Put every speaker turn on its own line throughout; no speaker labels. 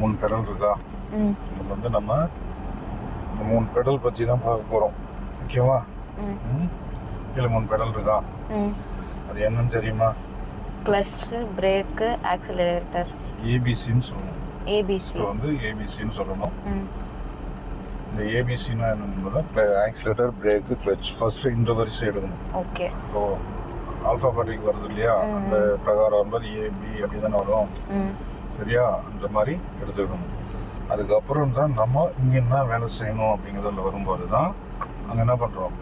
மூணு பெடல் இருக்கா? இது வந்து நம்ம இந்த மூணு பெடல் பற்றி தான் பார்க்க போகிறோம் ஓகேவா? கீழே மூணு பெடல் இருக்கா?
ம்.
அது என்னன்னு தெரியுமா?
கிளச்சு பிரேக்கு ஆக்சிலரேட்டர்
ஏபிசின்னு சொல்லணும்.
ஏபிசி
வந்து ஏபிசின்னு சொல்லணும். இந்த ஏபிசின்னா என்னன்னு ஆக்சிலேட்டர் பிரேக்கு கிளச் ஃபர்ஸ்ட் இந்த வரிசை எடுக்கணும்.
ஓகே
ஸோ ஆல்ஃபாபெட்டிக் வருது இல்லையா. அந்த பிரகாரம் வரும்போது ஏபி அப்படி தானே வரும். சரியா அந்த மாதிரி எடுத்துக்கணும். அதுக்கப்புறம் தான் நம்ம இங்கே என்ன வேலை செய்யணும் அப்படிங்கிறதுல வரும்போது தான் அங்கே என்ன பண்ணுறோம்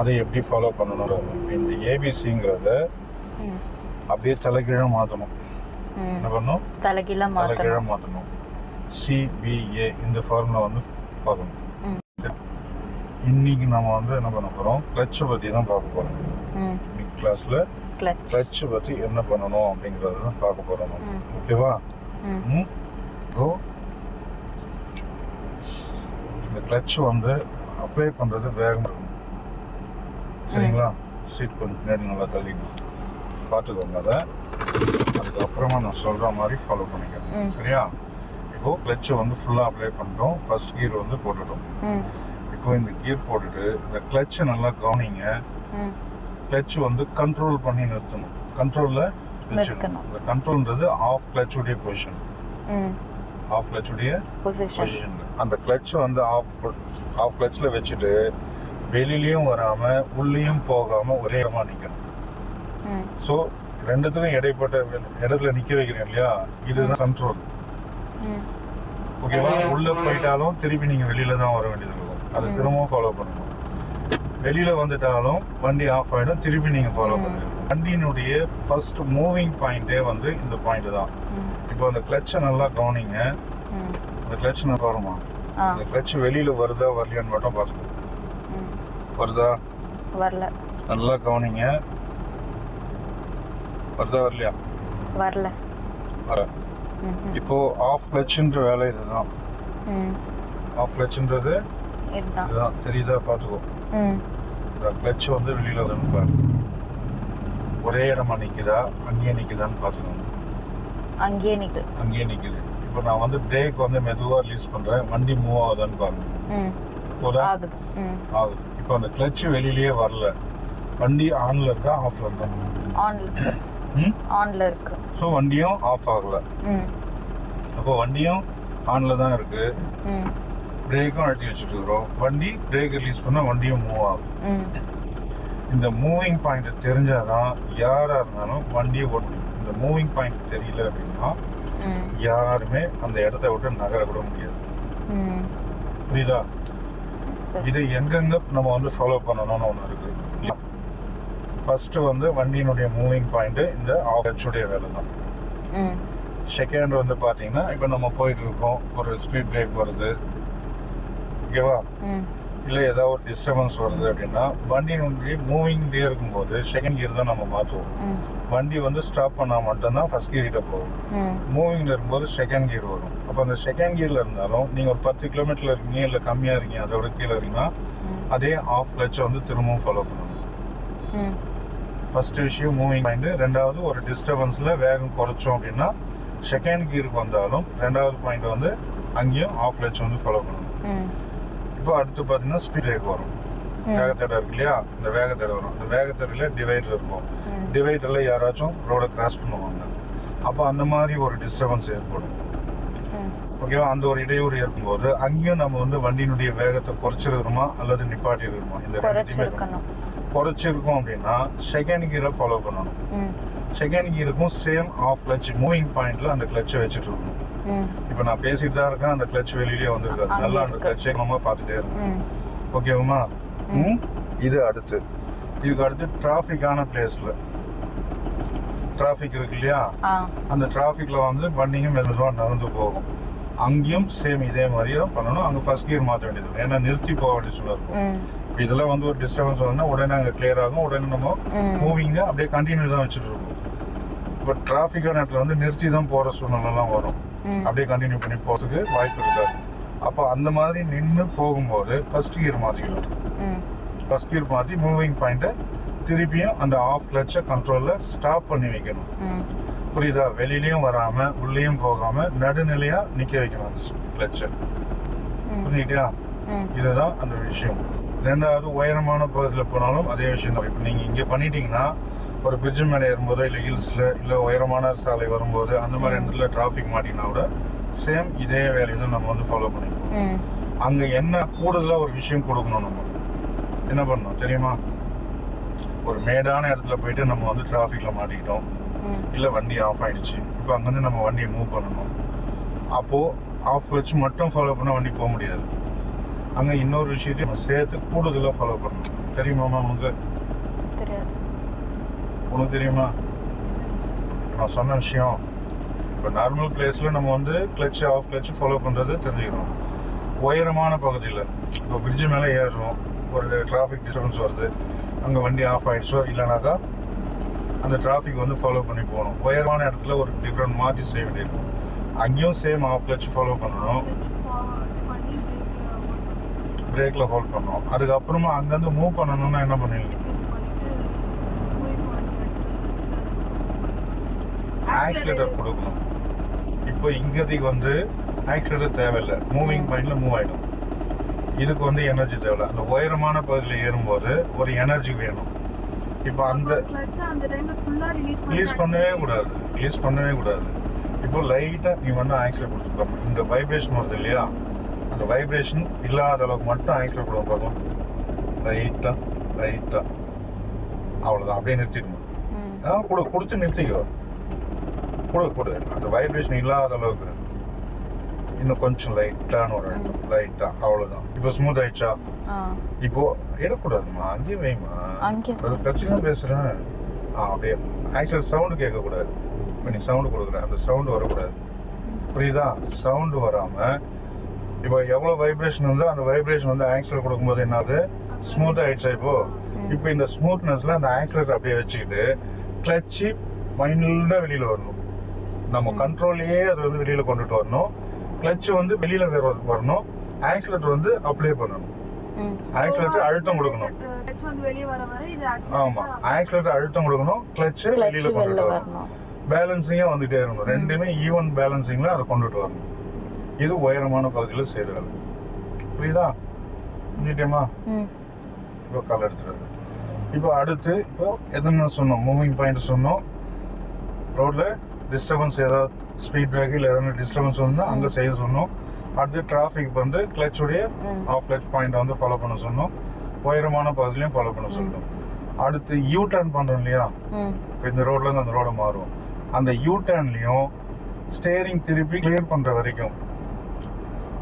அதை எப்படி ஃபாலோ பண்ணணும்? இந்த ஏபிசிங்கிறத அப்படியே தலைகீழாக மாற்றணும் என்ன பண்ணணும்?
தலைகீழ
தலைகீழாக
மாற்றணும்
சிபிஏ இந்த ஃபார்முலா வந்து பார்க்கணும். இன்னைக்கு நம்ம வந்து என்ன பண்ண போகிறோம் கிளச்சை பற்றி தான் பார்க்க போகிறோம் கிளாஸில்
கிளச்
பற்றி என்ன பண்ணணும் அப்படிங்கிறத தான் பார்க்க போகிறோம் நம்ம.
ம்.
ஓகேவா? ஸோ இந்த கிளச் வந்து அப்ளை பண்ணுறது வேகமாக இருக்கும். சரிங்களா? சீட் கொஞ்சம் பின்னாடி நல்லா தள்ளிக்கணும். பார்த்துக்கோங்க அதை. அதுக்கப்புறமா நான் சொல்கிற மாதிரி ஃபாலோ பண்ணிக்கணும்
ம்.
சரியா? இப்போ கிளச்சை வந்து ஃபுல்லாக அப்ளை பண்ணிட்டோம். ஃபர்ஸ்ட் கீர் வந்து போட்டுட்டோம். இப்போ இந்த கீர் போட்டுட்டு இந்த கிளச்சை நல்லா கவனிங்க. கிளச் வந்து கண்ட்ரோல் பண்ணி நிறுத்தணும். கண்ட்ரோலில்
நிறுத்தணும்.
இந்த கண்ட்ரோல்ன்றது ஆஃப் கிளச்சுடைய பொசிஷன் ஆஃப் கிளச்சுடைய
பொசிஷன்
அந்த கிளச் வந்து ஆஃப் ஆஃப் கிளச்சில் வச்சுட்டு வெளியிலயும் வராம உள்ளேயும் போகாம ஒரே இடமா நிக்கணும்.
ம்.
ஸோ ரெண்டுத்துக்கும் இடைப்பட்ட இடத்துல நிக்க வைக்கிறேன் இல்லையா? இதுதான் கண்ட்ரோல் ஓகேவா உள்ள போயிட்டாலும் திருப்பி நீங்க வெளியில தான் வர வேண்டியது இருக்கும். அதை. திரும்பவும் ஃபாலோ பண்ணணும். வெளியில வந்துட்டாலும் வண்டி ஆஃப் ஆயிடும். திருப்பி நீங்க ஃபாலோ. பண்ணுங்க. வண்டியினுடைய ஃபர்ஸ்ட் மூவிங் பாயிண்டே வந்து இந்த பாயிண்ட் தான். இப்போ அந்த கிளச்சை நல்லா கவனிங்க. அந்த கிளச் நான் பாருமா அந்த கிளச் வெளியில வருதா வரலையான்னு மட்டும்
ம்.
வருதா?
வரல.
நல்லா கவனிங்க. வருதா வரலையா?
வரல.
வர. இப்போ ஆஃப் கிளச்சுன்ற வேலை இதுதான். ஆஃப் கிளச்சுன்றது
இதுதான்.
இதுதான். தெரியுதா? பார்த்துக்கோ. இந்த கிளச் வந்து வெளியில வந்து பாரு ஒரே இடமா நிக்குதா? அங்கேயே நிக்குதான்னு பார்த்துக்கோங்க.
அங்கேயே நிக்கு
அங்கேயே நிக்குது. இப்போ நான் வந்து பிரேக் வந்து மெதுவா ரிலீஸ் பண்றேன். வண்டி மூவ் ஆகுதான்னு பாருங்க. போதா?
ஆகுது.
ஆகுது. இப்போ அந்த கிளச் வெளியிலயே வரல. வண்டி ஆன்ல இருக்கா? ஆஃப்ல இருக்கா?
ஆன்ல ஆன்ல இருக்கு.
ஸோ வண்டியும் ஆஃப் ஆகல. அப்போ வண்டியும் ஆன்ல தான் இருக்கு. பிரேக்கும் அழுத்தி வச்சுட்டு இருக்கிறோம். வண்டி பிரேக் ரிலீஸ் பண்ணா வண்டியும் மூவ் ஆகும். இந்த மூவிங் பாயிண்ட் தெரிஞ்சாதான் யாரா இருந்தாலும் வண்டியை ஓட்ட முடியும். இந்த மூவிங் பாயிண்ட் தெரியல அப்படின்னா யாருமே அந்த இடத்த விட்டு நகர கூட முடியாது புரியுதா? இதை எங்கெங்க நம்ம வந்து ஃபாலோ பண்ணணும்னு ஒன்று இருக்கு. ஃபர்ஸ்ட் வந்து வண்டியினுடைய மூவிங் பாயிண்ட் இந்த ஆஃபுடைய வேலை தான். செகண்ட் வந்து பார்த்தீங்கன்னா இப்போ நம்ம போயிட்டு இருக்கோம். ஒரு ஸ்பீட் பிரேக் வருது. ஓகேவா? இல்லை ஏதாவது ஒரு டிஸ்டர்பன்ஸ் வருது அப்படின்னா வண்டியினுடைய மூவிங்லேயே இருக்கும்போது செகண்ட் கியர் தான் நம்ம மாற்றுவோம் வண்டி வந்து ஸ்டாப் பண்ணால் மட்டும்தான் ஃபர்ஸ்ட் கியர்கிட்ட போகும். மூவிங்கில் இருக்கும்போது செகண்ட் கியர் வரும். அப்போ அந்த செகண்ட் கியரில் இருந்தாலும் நீங்கள் ஒரு பத்து கிலோமீட்டரில் இருக்கீங்க இல்லை கம்மியாக இருக்கீங்க அதோட கீழே இருக்கீங்கன்னா அதே ஆஃப் லட்சை வந்து திரும்பவும் ஃபாலோ பண்ணணும் ஃபர்ஸ்ட் விஷயம் மூவிங் பாயிண்ட் ரெண்டாவது ஒரு டிஸ்டர்பன்ஸில் வேகம் குறைச்சோம் அப்படின்னா செகண்ட் கியருக்கு வந்தாலும் ரெண்டாவது பாயிண்ட் வந்து அங்கேயும் ஆஃப் லட்சம் வந்து ஃபாலோ பண்ணணும் இப்போ அடுத்து பார்த்தீங்கன்னா ஸ்பீட் பிரேக் வரும். வேகத்தடை இருக்கு இல்லையா? இந்த வேகத்தடை வரும். அந்த வேகத்தடையில் டிவைடர் இருக்கும். டிவைடரில் யாராச்சும் ரோடை கிராஸ் பண்ணுவாங்க. அப்போ அந்த மாதிரி ஒரு டிஸ்டர்பன்ஸ் ஏற்படும். ஓகேவா அந்த ஒரு இடையூறு இருக்கும்போது அங்கேயும் நம்ம வந்து வண்டியினுடைய வேகத்தை குறைச்சிருக்கிறோமா அல்லது நிப்பாட்டி இருக்கிறோமா இந்த
குறைச்சிருக்கணும்.
குறைச்சிருக்கோம் அப்படின்னா செகண்ட் கியரை ஃபாலோ பண்ணணும். செகண்ட் கியருக்கும் சேம் ஆஃப் கிளச் மூவிங் பாயிண்ட்ல அந்த கிளச்சை வச்சுட்டு இருக்கணும். இப்போ நான் பேசிட்டு தான் இருக்கேன். அந்த கிளச் வெளியிலே வந்திருக்காது
அங்கே
நல்லா அந்த. கிளச்சை நம்ம பார்த்துட்டே இருக்கோம்
ம்.
ஓகேவுமா இது அடுத்து. இதுக்கு அடுத்து டிராஃபிக்கான பிளேஸ்ல டிராஃபிக் இருக்கு இல்லையா? அந்த டிராஃபிக்ல வந்து வண்டிங்க மெதுவாக நகர்ந்து போகும். அங்கேயும் சேம் இதே மாதிரியே பண்ணணும். அங்கே ஃபர்ஸ்ட் கியர் மாற்ற வேண்டியது ஏன்னா நிறுத்தி போக வேண்டிய சூழல். இருக்கும் இப்ப இதெல்லாம் வந்து ஒரு டிஸ்டர்பன்ஸ் வந்தா உடனே அங்கே கிளியர் ஆகும். உடனே நம்ம மூவிங்க அப்படியே கண்டினியூ தான் வச்சுட்டு இருக்கோம். இப்போ டிராஃபிக்கான இடத்துல வந்து நிறுத்தி தான் போகிற சூழ்நிலைலாம் வரும். அப்படியே கண்டினியூ பண்ணி போகிறதுக்கு வாய்ப்பு இருக்காது அப்போ அந்த மாதிரி நின்று போகும்போது ஃபர்ஸ்ட் கியர் மாற்றிக்கணும் ஃபர்ஸ்ட் கியர் மாற்றி மூவிங் பாயிண்ட்டை திருப்பியும் அந்த ஆஃப் கிளச்சை கண்ட்ரோலில் ஸ்டாப் பண்ணி வைக்கணும். புரியுதா? வெளியிலயும் வராம உள்ளேயும் போகாம நடுநிலையா நிக்க வைக்கணும் அந்த புரியுதா
ம்.
இதுதான் அந்த விஷயம். ரெண்டாவது உயரமான பகுதியில் போனாலும் அதே விஷயம் தான். இப்போ நீங்கள் இங்கே பண்ணிட்டீங்கன்னா ஒரு பிரிட்ஜ் மேலே ஏறும்போது இல்லை ஹில்ஸில் இல்லை உயரமான சாலை வரும்போது அந்த மாதிரி. இடத்துல டிராஃபிக் மாட்டினா கூட சேம் இதே வேலையை தான் நம்ம வந்து ஃபாலோ பண்ணிப்போம்
ம்.
அங்கே என்ன கூடுதலாக ஒரு விஷயம் கொடுக்கணும் நம்ம? என்ன பண்ணணும் தெரியுமா? ஒரு மேடான இடத்துல போயிட்டு நம்ம வந்து டிராஃபிக்கில் மாட்டிக்கிட்டோம். இல்லை வண்டி ஆஃப் ஆயிடுச்சு. இப்போ அங்கேருந்து நம்ம வண்டியை மூவ் பண்ணணும். அப்போது ஆஃப் வச்சு மட்டும் ஃபாலோ பண்ண வண்டி போக முடியாது. அங்கே இன்னொரு விஷயத்தையும் நம்ம சேர்த்து கூடுதலாக ஃபாலோ பண்ணணும். தெரியுமாம்மா உனக்கு
தெரியாது.
உனக்கு தெரியுமா? நான் சொன்ன விஷயம். இப்போ நார்மல் பிளேஸில் நம்ம வந்து கிளச் ஆஃப் கிளச் ஃபாலோ பண்ணுறது தெரிஞ்சுக்கணும். உயரமான பகுதியில் இப்போ பிரிட்ஜு மேலே ஏறுறோம். ஒரு டிராஃபிக் டிஸ்டர்பன்ஸ் வருது. அங்கே வண்டி ஆஃப் ஆகிடுச்சோ இல்லைனாக்கா அந்த டிராஃபிக் வந்து ஃபாலோ பண்ணி போகணும். உயரமான இடத்துல ஒரு டிஃப்ரெண்ட் மாற்றி செய்ய வேண்டியிருக்கும் அங்கேயும் சேம் ஆஃப் கிளச் ஃபாலோ பண்ணணும். பிரேக்கில் ஹோல்ட் பண்ணணும். அதுக்கப்புறமா அங்கேருந்து மூவ் பண்ணணும்னா என்ன பண்ணுவீங்க? ஆக்சிலேட்டர் கொடுக்கணும். இப்போ இங்கதிக்கு வந்து ஆக்சிலேட்டர் தேவையில்லை. மூவிங் பாயிண்ட்ல மூவ் ஆயிடும். இதுக்கு வந்து எனர்ஜி தேவையில்ல. அந்த உயரமான பகுதியில் ஏறும்போது ஒரு எனர்ஜி வேணும். இப்போ அந்த ரிலீஸ் பண்ணவே கூடாது. ரிலீஸ் பண்ணவே கூடாது. இப்போ லைட்டாக நீ வந்து ஆக்சிலேட் கொடுத்துருப்பாங்க இந்த வைப்ரேஷன் வருது இல்லையா? அந்த வைப்ரேஷன் இல்லாத அளவுக்கு மட்டும் ஆக்சிலேட் கொடுக்க பார்க்கலாம் லைட்டாக லைட்டாக அவ்வளோதான் அப்படியே நிறுத்திடணும்.
ம்.
ஆ கொடு கொடுத்து நிறுத்திக்கோ. கொடு கொடு அந்த வைப்ரேஷன் இல்லாத அளவுக்கு இன்னும் கொஞ்சம் லைட்டான ஒரு லைட்டா அவ்வளவுதான். இப்போ ஸ்மூத் ஆயிடுச்சா? இப்போ இடக்கூடாதுமா? அங்கேயே வைமா அது பிரச்சனை பேசுறேன். அப்படியே ஆக்சுவல் சவுண்டு கேட்கக்கூடாது. இப்போ நீ சவுண்டு கொடுக்குற அந்த சவுண்டு வரக்கூடாது. புரியுதா? சவுண்டு வராம இப்போ எவ்வளோ வைப்ரேஷன் இருந்தோ அந்த வைப்ரேஷன் வந்து ஆக்சிலேட் கொடுக்கும்போது என்னது? ஸ்மூத் ஆயிடுச்சா இப்போ. இப்போ இந்த ஸ்மூத்னஸ்ல அந்த ஆக்சிலேட் அப்படியே வச்சுக்கிட்டு கிளச்சு மைல்டாக வெளியில வரணும். நம்ம. கண்ட்ரோல்லையே அது வந்து வெளியில கொண்டுட்டு வரணும். கிளச் வந்து வெளியில வர- வரணும். ஆக்சிலேட்டர் வந்து அப்ளை பண்ணணும்.
ம்.
ஆக்சிலேட்டர் அழுத்தம் கொடுக்கணும்.
வெளியே வர வர இது
ஆமா. ஆக்சிலேட்டர் அழுத்தம் கொடுக்கணும். கிளச் வெளியில கொண்டுட்டு வரணும்.
வரணும்.
பேலன்சிங்கா வந்துட்டே இருக்கணும். ரெண்டுமே ஈவன் பேலன்சிங்ல அதை கொண்டுட்டு வரணும். இது உயரமான பகுதியில் செய்யற வேலை புரியுதா? புரிஞ்சுட்டேமா
ம்.
இப்போ கால் எடுத்துருது இப்போ அடுத்து இப்போ எதனா சொன்னோம்? மூவிங் பாயிண்ட் சொன்னோம். ரோட்ல டிஸ்டர்பன்ஸ் ஏதாவது ஸ்பீட் பிரேக் இல்லை எதனா டிஸ்டர்பன்ஸ் வந்தால் அங்கே செய்ய சொன்னோம். அடுத்து டிராஃபிக் வந்து கிளச்சுடைய ஆஃப் கிளச் பாயிண்ட் வந்து ஃபாலோ பண்ண சொன்னோம். உயரமான பகுதியிலையும் ஃபாலோ பண்ண சொன்னோம். அடுத்து யூ டர்ன் பண்ணுறோம் இல்லையா இப்போ இந்த ரோட்ல இருந்து அந்த ரோட மாறும் அந்த யூ டர்ன்லையும் ஸ்டேரிங் திருப்பி கிளியர் பண்ற வரைக்கும்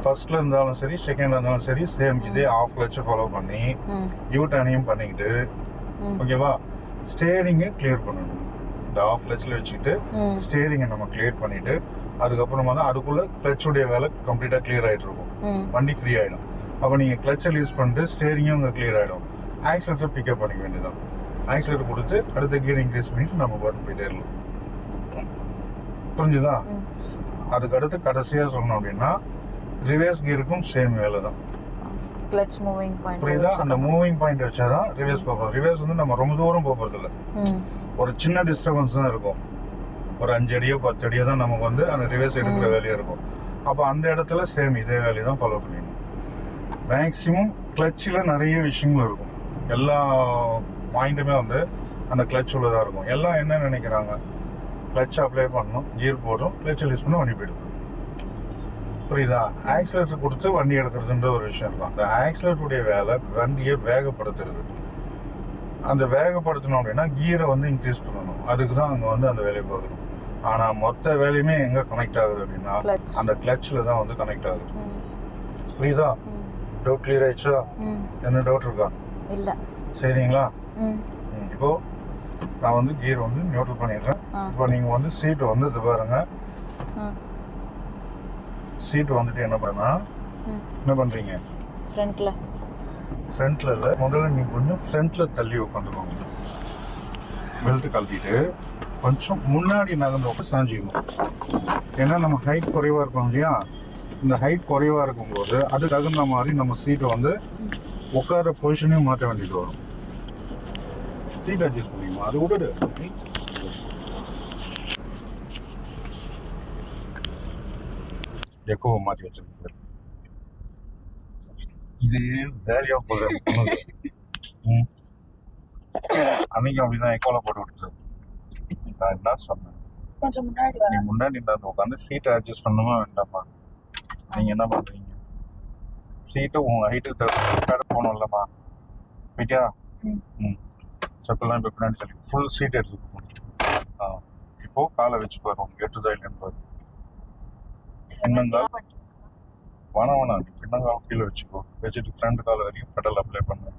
ஃபர்ஸ்ட்ல இருந்தாலும் சரி செகண்ட்ல இருந்தாலும் சரி சேம் இதே ஆஃப் கிளச் ஃபாலோ பண்ணி யூ டர்னையும் பண்ணிக்கிட்டு ஓகேவா ஸ்டேரிங்கை கிளியர் பண்ணணும். இந்த ஆஃப் கிளச்சில் வச்சுக்கிட்டு
ம்.
ஸ்டேரிங்கை நம்ம கிளியர் பண்ணிட்டு அதுக்கப்புறமா தான் அதுக்குள்ள கிளச்சுடைய வேலை கம்ப்ளீட்டாக கிளியர் ஆயிட்டு இருக்கும். வண்டி ஃப்ரீ ஆயிடும். அப்போ நீங்கள் கிளச்சை யூஸ் பண்ணிட்டு ஸ்டேரிங்கும் அங்கே கிளியர் ஆயிடும். ஆக்சிலேட்டர் பிக்கப் பண்ணிக்க வேண்டியதான் ஆக்சிலேட்டர் கொடுத்து அடுத்த கியர் இன்க்ரீஸ் பண்ணிட்டு நம்ம பாட்டு போயிட்டே இருக்கலாம். புரிஞ்சுதா? அதுக்கு அடுத்து கடைசியாக சொல்லணும் அப்படின்னா ரிவர்ஸ் கியருக்கும் சேம் வேலை தான்.
கிளச் மூவிங் பாயிண்ட்
புரியுதா? அந்த மூவிங் பாயிண்ட் வச்சாதான் ரிவர்ஸ் போகிறோம் ரிவர்ஸ் வந்து நம்ம ரொம்ப தூரம் போக போகிறது இல்ல ஒரு சின்ன டிஸ்டர்பன்ஸ் தான் இருக்கும். ஒரு அஞ்சு அடியோ பத்து அடியோ தான் நமக்கு வந்து அந்த ரிவர்ஸ் எடுக்கிற
ம்.
வேலையா இருக்கும். அப்போ அந்த இடத்துல சேம் இதே வேலையை தான் ஃபாலோ பண்ணிடணும் மேக்ஸிமம் கிளச்சில் நிறைய விஷயங்கள் இருக்கும். எல்லா பாயிண்ட்டுமே வந்து அந்த கிளச் உள்ளதாக இருக்கும். எல்லாம் என்ன நினைக்கிறாங்க? கிளச் அப்ளை பண்ணணும் கியர் போடுறோம் கிளச் யூஸ் பண்ண வண்டி போயிடுது புரியுதா? ஆக்சிலேட்டர் கொடுத்து வண்டி எடுக்கிறதுன்ற ஒரு விஷயம் இருக்கும். அந்த ஆக்சிலேட்டருடைய வேலை வண்டியை வேகப்படுத்துறது. அந்த வேகப்படுத்தணும் அப்படின்னா கியரை வந்து இன்க்ரீஸ் பண்ணணும். அதுக்கு தான் அங்கே வந்து அந்த வேலையை பார்க்கணும். ஆனால் மொத்த வேலையுமே எங்கே கனெக்ட் ஆகுது அப்படின்னா அந்த கிளச்சில் தான் வந்து கனெக்ட் ஆகுது. புரியுதா? டவுட் கிளியர் ஆயிடுச்சா? என்ன டவுட் இருக்கா?
இல்ல.
சரிங்களா? இப்போ நான் வந்து கியர் வந்து நியூட்ரல் பண்ணிடுறேன். இப்போ நீங்கள் வந்து சீட்டு வந்து இது பாருங்க.
ஆ.
சீட்டு வந்துட்டு என்ன பண்ணா? என்ன பண்ணுறீங்க
ஃப்ரண்ட்ல
ஃப்ரண்ட்ல இல்லை. முதல்ல நீங்கள் கொஞ்சம் ஃப்ரண்ட்ல தள்ளி உட்காந்துக்கோங்க பெல்ட் கழட்டிட்டு கொஞ்சம் முன்னாடி நகர்ந்து உட்காந்து சாஞ்சிக்கணும் ஏன்னா நம்ம ஹைட் குறைவாக இருக்கோம் இல்லையா? இந்த ஹைட் குறைவாக இருக்கும்போது அது தகுந்த மாதிரி நம்ம சீட்டை வந்து உட்கார பொசிஷனையும் மாற்ற வேண்டியது வரும். சீட் அட்ஜஸ்ட் பண்ணிக்கணும். அது விட்டுடு எக்கோவை மாற்றி வச்சிருக்கேன். இது வேலையா போகுது. அன்னைக்கு அப்படிதான் எக்கோல போட்டு விட்டுது நான் என்ன சொன்னேன்?
கொஞ்சம் முன்னாடி
நீ முன்னாடி நின்று உட்காந்து சீட்டை அட்ஜஸ்ட் பண்ணுமா வேண்டாமா? நீங்க என்ன பண்றீங்க? சீட்டு உங்க ஹைட்டுக்கு தகுந்த போகணும்லம்மா போயிட்டியா?
ம்.
ம். செப்பெல்லாம் இப்போ பின்னாடி சொல்லி ஃபுல் சீட் எடுத்துக்கணும் ஆ. இப்போ காலை வச்சு பாரு உனக்கு எட்டுதா இல்லைன்னு பாரு. பின்னங்கால் வேணாம் வேணாம் நீ பின்னங்கால் கீழே வச்சுக்கோ. வச்சுட்டு ஃப்ரண்ட் கால் வரைக்கும் பெடல் அப்ளை பண்ணு.